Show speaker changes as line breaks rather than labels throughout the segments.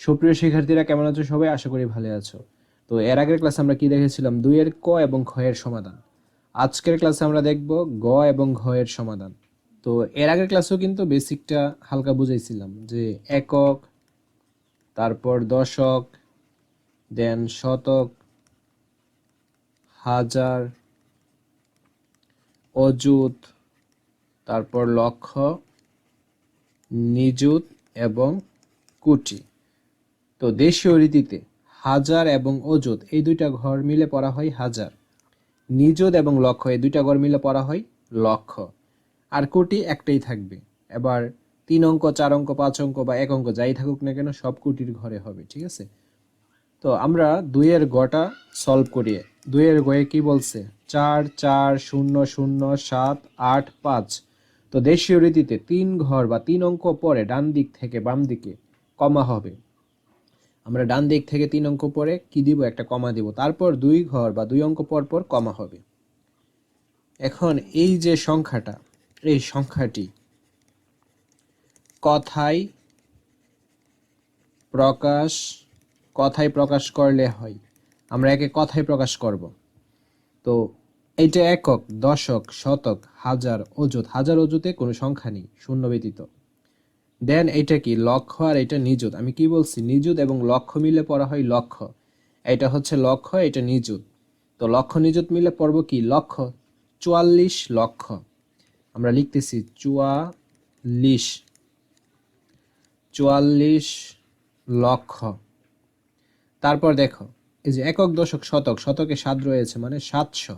সুপ্রিয় শিক্ষার্থীরা, কেমন আছো সবাই? আশা করি ভালো আছো। তো এর আগের ক্লাসে আমরা কি দেখেছিলাম? দুইয়ের ক এবং এর সমাধান। আজকের ক্লাসে আমরা দেখব গ এবং ঘ এর সমাধান। তো এর আগের ক্লাসেও কিন্তু বেসিকটা হালকা বুঝাইছিলাম যে একক, তারপর দশক, দেন শতক, হাজার, অযুত, তারপর লক্ষ, নিযুত এবং কোটি। তো দেশীয় রীতিতে হাজার এবং অযুত, এই দুইটা ঘর মিলে পড়া হয় হাজার। নিযুত এবং লক্ষ, এই দুইটা ঘর মিলে পড়া হয় লক্ষ। আর কোটি একটাই থাকবে। এবার তিন অঙ্ক, চার অঙ্ক, পাঁচ অঙ্ক বা এক অঙ্ক যাই থাকুক না কেন, সব কোটির ঘরে হবে, ঠিক আছে? তো আমরা দুইয়ের গটা সলভ করি। দুইয়ের গয়ে কি বলছে? চার চার, শূন্য শূন্য, সাত, আট, পাঁচ। তো দেশীয় রীতিতে তিন ঘর বা তিন অঙ্ক পরে ডান দিক থেকে বাম দিকে কমা হবে। আমরা ডান দিক থেকে তিন অঙ্ক পরে কি দিব? একটা কমা দিব। তারপর দুই ঘর বা দুই অঙ্ক পর পর কমা হবে। এখন এই যে সংখ্যাটা, এই সংখ্যাটি কথায় প্রকাশ কথায় প্রকাশ করলে হয়। আমরা একে কথায় প্রকাশ করব। তো এইটা একক, দশক, শতক, হাজার, অযুত। হাজার অযুতে কোনো সংখ্যা নেই, শূন্য ব্যতীত। দেন এটা কি? লক্ষ্য আর এটা নিযুত। আমি কি বলছি? নিযুত এবং লক্ষ্য মিলে পড়া হয় লক্ষ্য। এটা হচ্ছে লক্ষ্য এটা নিযুত। তো লক্ষ্য নিযুত মিলে পড়ব কি? লক্ষ্য। চুয়াল্লিশ লক্ষ আমরা লিখতেছি চুয়াল্লিশ। চুয়াল্লিশ লক্ষ তারপর দেখো, এই যে একক, দশক, শতক। শতকে সাত রয়েছে মানে সাতশো।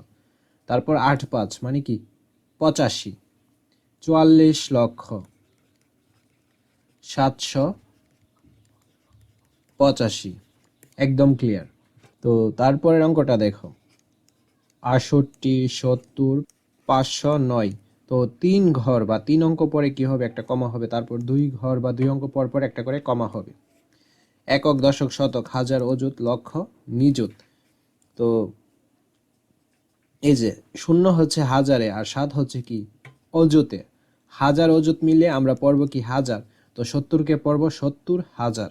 তারপর আট পাঁচ মানে কি? পঁচাশি। চুয়াল্লিশ লক্ষ সাতশো পঁচাশি। একদম ক্লিয়ার তো তারপরের অঙ্কটা দেখো। আষট্টি সত্তর, পাঁচশো নয়। তো তিন ঘর বা তিন অঙ্ক পরে কি হবে? একটা কমা হবে। তারপর দুই ঘর বা দুই অঙ্ক পর পর একটা করে কমা হবে। একক, দশক, শতক, হাজার, অযুত, লক্ষ, নিযুত। তো এই যে শূন্য হচ্ছে হাজারে আর সাত হচ্ছে কি? অযুতে। হাজার, অযুত মিলে আমরা পড়ব কি হাজার। তো সত্তরকে পড়ব সত্তর হাজার।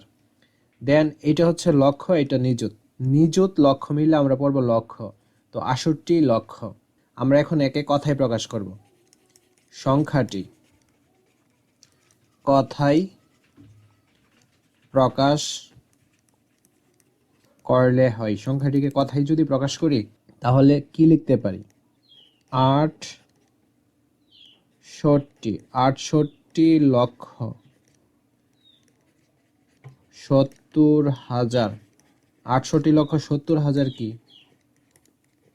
দেন এটা হচ্ছে লক্ষ্য এটা নিযুত। নিযুত লক্ষ্য মিলে আমরা পড়ব লক্ষ্য তো আষট্টি লক্ষ। আমরা এখন একে কথায় প্রকাশ করব। সংখ্যাটি। কথায় প্রকাশ করলে হয়। সংখ্যাটিকে কথায় যদি প্রকাশ করি, তাহলে কি লিখতে পারি? আট ষট্টি আটষট্টি লক্ষ। সত্তর হাজার। আটষট্টি লক্ষ সত্তর হাজার কি?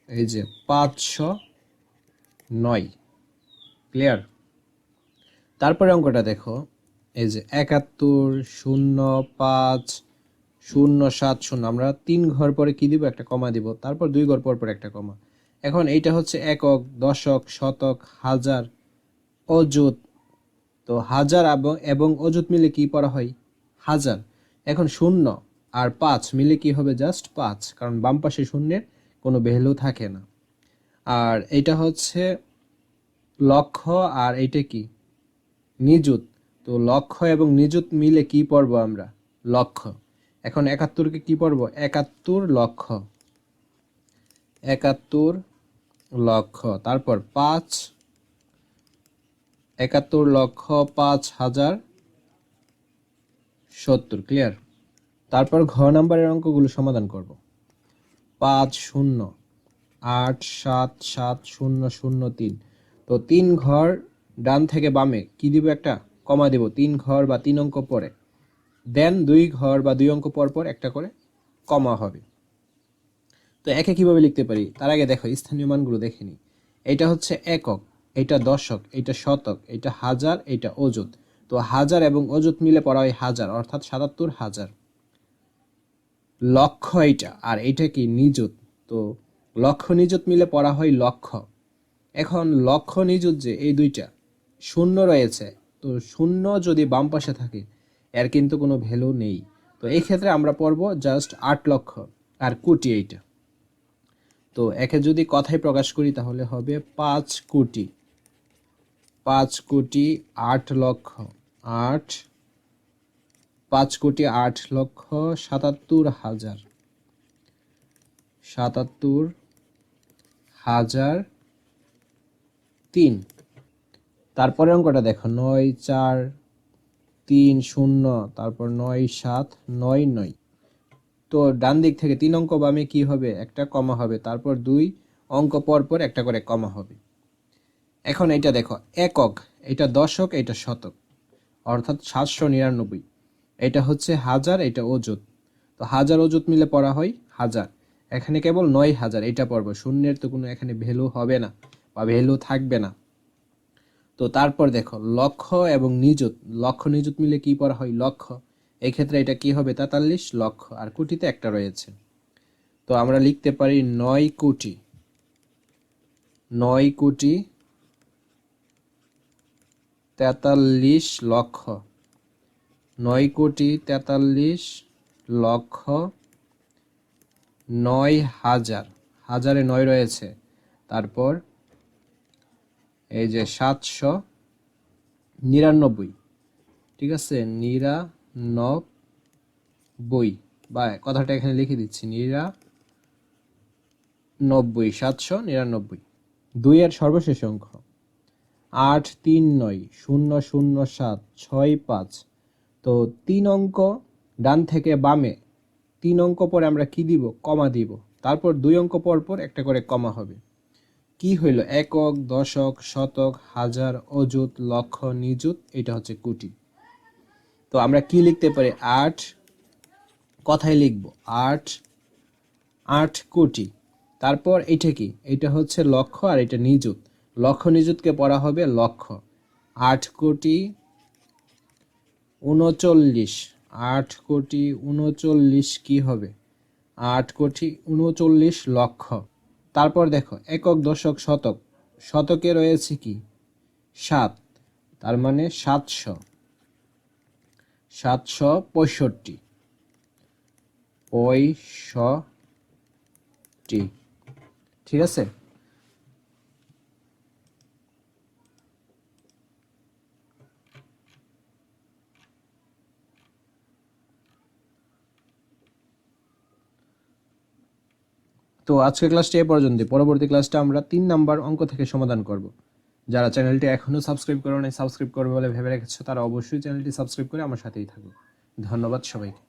এই যে পাঁচশো নয়। ক্লিয়ার তারপরে অঙ্কটা দেখো। এই যে একাত্তর, শূন্য, পাঁচ, শূন্য, সাত, শূন্য। আমরা তিন ঘর পরে কি দিব? একটা কমা দিব। তারপর দুই ঘর পর পর একটা কমা। এখন এইটা হচ্ছে একক, দশক, শতক, হাজার, অযুত। তো হাজার এবং অযুত মিলে কি পড়া হয়? হাজার। এখন শূন্য আর পাঁচ মিলে কি হবে জাস্ট পাঁচ? কারণ বাম পাশে শূন্যের কোনো ভ্যালু থাকে না। আর এটা হচ্ছে লক্ষ আর এইটা কি? নিযুত। তো লক্ষ এবং নিযুত মিলে কি পড়ব আমরা? লক্ষ এখন একাত্তরকে কি পড়ব? একাত্তর লক্ষ একাত্তর লক্ষ তারপর পাঁচ। একাত্তর লক্ষ পাঁচ হাজার। সত্তর ক্লিয়ার তারপর ঘ নাম্বারের অঙ্কগুলো সমাধান করব। পাঁচ শূন্য, আট সাত সাত শূন্য শূন্য তিন। তো তিন ঘর ডান থেকে বামে কি দিব একটা? কমা দিব। তিন ঘর বা তিন অঙ্ক পরে। দেন দুই ঘর বা দুই অঙ্ক পর পর একটা করে কমা হবে। তো একে কীভাবে লিখতে পারি? তার আগে দেখো, স্থানীয় মানগুলো দেখে নিই। এটা হচ্ছে একক, এটা দশক, এটা শতক, এটা হাজার, এটা অযুত তো হাজার এবং অযুত মিলে পড়া হয় হাজার, অর্থাৎ সাতাত্তর হাজার। লক্ষ এইটা, আর এইটা কি নিযুত? তো লক্ষ নিযুত মিলে পড়া হয় লক্ষ। এখন লক্ষ নিযুত যে এই দুইটা, শূন্য রয়েছে, তো শূন্য যদি বাম পাশে থাকে, এর কিন্তু কোনো ভ্যালু নেই। তো এই ক্ষেত্রে আমরা পড়ব জাস্ট আট লক্ষ, আর কোটি এইটা। তো একে যদি কথায় প্রকাশ করি তাহলে হবে পাঁচ কোটি। পাঁচ কোটি আট লক্ষ আট, পাঁচ কোটি আট লক্ষ সাতাত্তর হাজার। সাতাত্তর হাজার তিন। তারপরে অঙ্কটা দেখো, নয় চার তিন শূন্য, তারপর নয় সাত, নয় নয়। তো ডান দিক থেকে তিন অঙ্ক বামে কি হবে? একটা কমা হবে। তারপর দুই অঙ্ক পর পর একটা করে কমা হবে। এখন এটা দেখো, একক এটা দশক এটা শতক, অর্থাৎ সাতশো নিরানব্বই। এটা হচ্ছে হাজার এটা অযুত। তো হাজার অযুত মিলে পড়া হয় হাজার। এখানে কেবল নয় হাজার এটা পড়ব। শূন্যের তো কোনো এখানে ভ্যালু হবে না বা ভ্যালু থাকবে না। তো তারপর দেখো, লক্ষ এবং নিযুত। লক্ষ, নিযুত মিলে কি পড়া হয়? লক্ষ। এক্ষেত্রে এটা কি হবে? তেতাল্লিশ লক্ষ। আর কোটিতে একটা রয়েছে। তো আমরা লিখতে পারি নয় কোটি। নয় কোটি তেতাল্লিশ লক্ষ। নয় কোটি তেতাল্লিশ লক্ষ নয় হাজার। হাজারে নয় রয়েছে। তারপর এই যে সাতশো নিরানব্বই। ঠিক আছে? নিরানব্বই। বা কথাটা এখানে লিখে দিচ্ছি। নিরা নব্বই সাতশো নিরানব্বই। দুইয়ের সর্বশেষ অঙ্ক। আট তিন নয়, শূন্য শূন্য সাত, ছয় পাঁচ। তো তিন অঙ্ক, ডান থেকে বামে। তিন অঙ্ক পরে আমরা কি দিব? কমা দিব। তারপর দুই অঙ্ক পর পর একটা করে কমা হবে। কি হইল? একক, দশক, শতক, হাজার, অযুত, লক্ষ, নিযুত, এটা হচ্ছে কোটি। তো আমরা কি লিখতে পারি? আট। কথায় লিখব। আট আট কোটি। তারপর এটা কি? এটা হচ্ছে লক্ষ আর এটা নিযুত। লক্ষ নিযুতকে পড়া হবে লক্ষ। আট কোটি উনচল্লিশ। আট কোটি উনচল্লিশ কি হবে? আট কোটি উনচল্লিশ লক্ষ। তারপর দেখো, একক দশক শতক। শতকে রয়েছে কি? সাত। তার মানে সাতশো। সাতশো পঁয়ষট্টি। পঁয়ষট্টি। ঠিক আছে? তো আজকের ক্লাসটি এ পর্যন্ত পরবর্তী ক্লাসটা আমরা তিন নাম্বার অঙ্ক থেকে সমাধান করব। যারা চ্যানেলটি এখনও সাবস্ক্রাইব করো নাই সাবস্ক্রাইব করবে বলে ভেবে রেখেছো, তারা অবশ্যই চ্যানেলটি সাবস্ক্রাইব করে আমার সাথেই থাকবে ধন্যবাদ সবাইকে।